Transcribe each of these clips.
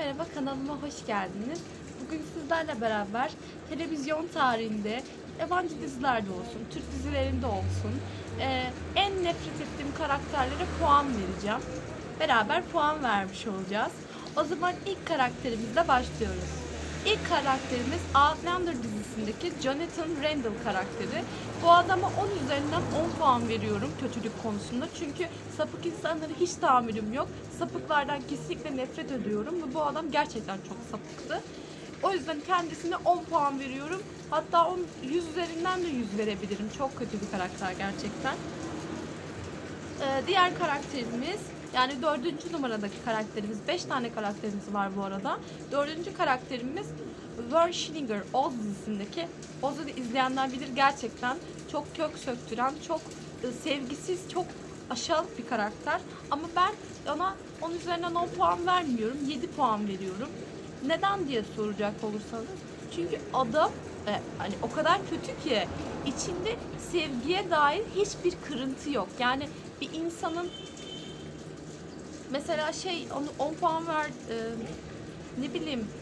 merhaba kanalıma hoş geldiniz. Bugün sizlerle beraber televizyon tarihinde yabancı dizilerde olsun, Türk dizilerinde olsun eee, en nefret ettiğim karakterlere puan vereceğim. Beraber puan vermiş olacağız. O zaman ilk karakterimizle başlıyoruz. İlk karakterimiz Outlander dizisindeki Jonathan Randall karakteri. Bu adama 10 üzerinden 10 puan veriyorum kötülük konusunda. Çünkü sapık insanlara hiç tahammülüm yok. Sapıklardan kesinlikle nefret ediyorum ve bu adam gerçekten çok sapıktı. O yüzden kendisine 10 puan veriyorum. Hatta 10, 100 üzerinden de 100 verebilirim. Çok kötü bir karakter gerçekten. Ee, diğer karakterimiz yani dördüncü numaradaki karakterimiz, beş tane karakterimiz var bu arada. Dördüncü karakterimiz Vern Schillinger, Oz dizisindeki. Oz'u izleyenler bilir gerçekten çok kök söktüren, çok e, sevgisiz, çok aşağılık bir karakter. Ama ben ona 10 üzerinden 10 puan vermiyorum, 7 puan veriyorum. Neden diye soracak olursanız. Çünkü adam e, hani o kadar kötü ki içinde sevgiye dair hiçbir kırıntı yok. Yani bir insanın mesela şey onu 10 puan ver e, ne bileyim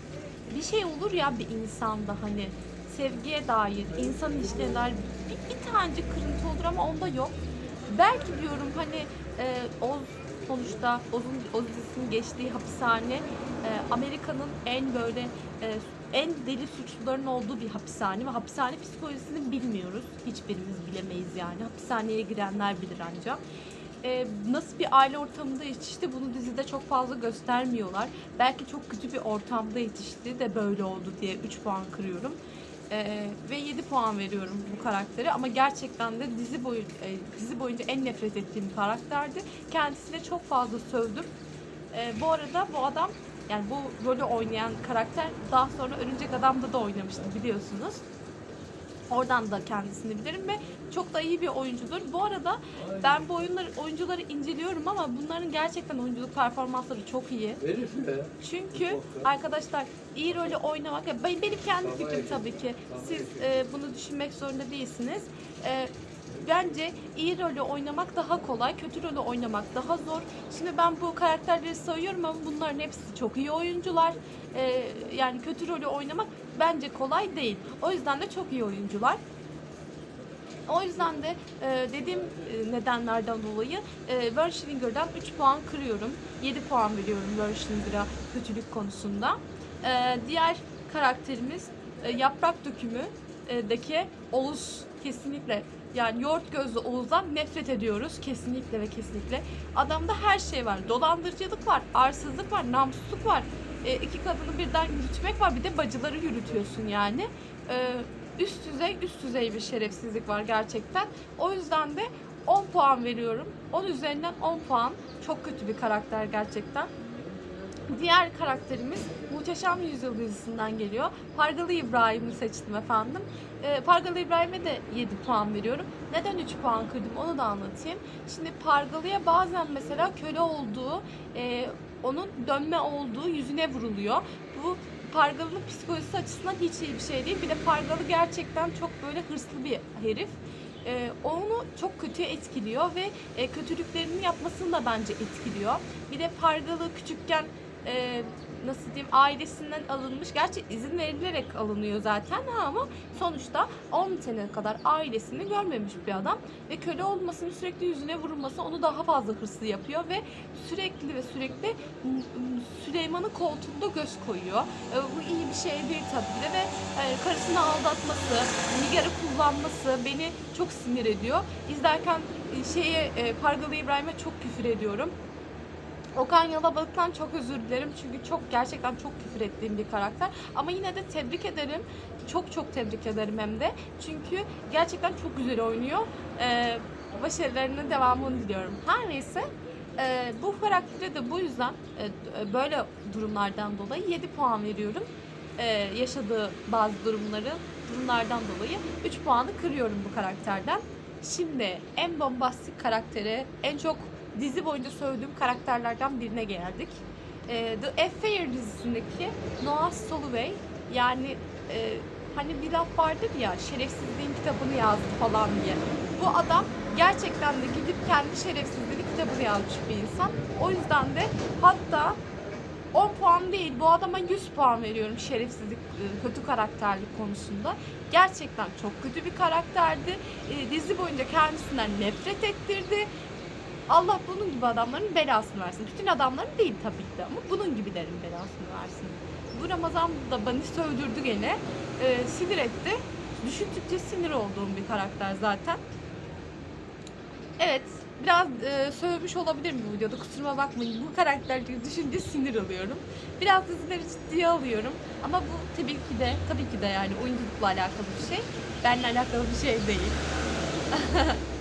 bir şey olur ya bir insanda hani sevgiye dair, insan ilişkilerine dair bir, bir tanecik kırıntı olur ama onda yok. Belki diyorum hani e, Oz sonuçta Oz'un Oz geçtiği hapishane e, Amerika'nın en böyle e, en deli suçluların olduğu bir hapishane ve hapishane psikolojisini bilmiyoruz. Hiçbirimiz bilemeyiz yani. Hapishaneye girenler bilir ancak. E, nasıl bir aile ortamında yetişti bunu dizide çok fazla göstermiyorlar. Belki çok kötü bir ortamda yetişti de böyle oldu diye 3 puan kırıyorum. Ee, ve 7 puan veriyorum bu karaktere ama gerçekten de dizi boyu e, dizi boyunca en nefret ettiğim karakterdi. Kendisine çok fazla sövdüm. Ee, bu arada bu adam yani bu rolü oynayan karakter daha sonra Örümcek Adam'da da oynamıştı biliyorsunuz. Oradan da kendisini bilirim ve çok da iyi bir oyuncudur. Bu arada ben bu oyunları, oyuncuları inceliyorum ama bunların gerçekten oyunculuk performansları çok iyi. Çünkü arkadaşlar iyi rolü oynamak, ya ben- benim kendi fikrim tabii ki. Siz e, bunu düşünmek zorunda değilsiniz. E, bence iyi rolü oynamak daha kolay, kötü rolü oynamak daha zor. Şimdi ben bu karakterleri sayıyorum ama bunların hepsi çok iyi oyuncular. E, yani kötü rolü oynamak bence kolay değil. O yüzden de çok iyi oyuncular. O yüzden de e, dediğim e, nedenlerden dolayı e, Vern Schillinger'dan 3 puan kırıyorum. 7 puan veriyorum Vern Schillinger'a kötülük konusunda. E, diğer karakterimiz e, Yaprak Dökümü'deki Oğuz kesinlikle yani yoğurt gözlü Oğuz'dan nefret ediyoruz kesinlikle ve kesinlikle. Adamda her şey var. Dolandırıcılık var, arsızlık var, namussuzluk var. E, iki kadını birden yürütmek var. Bir de bacıları yürütüyorsun yani. E, üst düzey üst düzey bir şerefsizlik var gerçekten. O yüzden de 10 puan veriyorum. 10 üzerinden 10 puan. Çok kötü bir karakter gerçekten. Diğer karakterimiz Muhteşem Yüzyıl dizisinden geliyor. Pargalı İbrahim'i seçtim efendim. Ee, Pargalı İbrahim'e de 7 puan veriyorum. Neden 3 puan kırdım onu da anlatayım. Şimdi Pargalı'ya bazen mesela köle olduğu, e, onun dönme olduğu yüzüne vuruluyor. Bu Pargalı'nın psikolojisi açısından hiç iyi bir şey değil. Bir de Pargalı gerçekten çok böyle hırslı bir herif. Ee, onu çok kötüye etkiliyor ve e, kötülüklerini yapmasını da bence etkiliyor. Bir de Pargalı küçükken e, nasıl diyeyim ailesinden alınmış. Gerçi izin verilerek alınıyor zaten ama sonuçta 10 sene kadar ailesini görmemiş bir adam ve köle olmasının sürekli yüzüne vurulması onu daha fazla hırslı yapıyor ve sürekli ve sürekli Süleyman'ın koltuğunda göz koyuyor. E, bu iyi bir şey değil tabii de ve e, karısını aldatması, Nigar'ı kullanması beni çok sinir ediyor. İzlerken e, şeye Pargalı İbrahim'e çok küfür ediyorum. Okan Yalabalık'tan çok özür dilerim çünkü çok gerçekten çok küfür ettiğim bir karakter. Ama yine de tebrik ederim. Çok çok tebrik ederim hem de. Çünkü gerçekten çok güzel oynuyor. Ee, başarılarının devamını diliyorum. Her neyse e, bu karaktere de bu yüzden e, e, böyle durumlardan dolayı 7 puan veriyorum. Ee, yaşadığı bazı durumları durumlardan dolayı 3 puanı kırıyorum bu karakterden. Şimdi en bombastik karaktere, en çok dizi boyunca söylediğim karakterlerden birine geldik. Ee, The Affair dizisindeki Noah Soloway yani e, hani bir laf vardır ya şerefsizliğin kitabını yazdı falan diye. Bu adam gerçekten de gidip kendi şerefsizliğini kitabını yazmış bir insan. O yüzden de hatta 10 puan değil bu adama 100 puan veriyorum şerefsizlik e, kötü karakterlik konusunda. Gerçekten çok kötü bir karakterdi. E, dizi boyunca kendisinden nefret ettirdi. Allah bunun gibi adamların belasını versin. Bütün adamların değil tabii ki de ama bunun gibilerin belasını versin. Bu Ramazan da beni sövdürdü gene. E, sinir etti. Düşündükçe sinir olduğum bir karakter zaten. Evet, biraz e, sövmüş olabilirim bu videoda. Kusuruma bakmayın. Bu karakterleri düşünce sinir oluyorum. Biraz dizileri ciddiye alıyorum. Ama bu tabii ki de, tabii ki de yani oyunculukla alakalı bir şey. Benimle alakalı bir şey değil.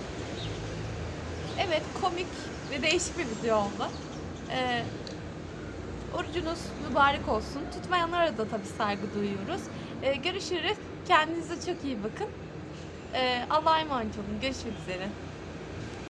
evet, komik ve değişik bir video oldu. E, orucunuz mübarek olsun. Tutmayanlara da tabii saygı duyuyoruz. E, görüşürüz. Kendinize çok iyi bakın. E, Allah'a emanet olun. Görüşmek üzere.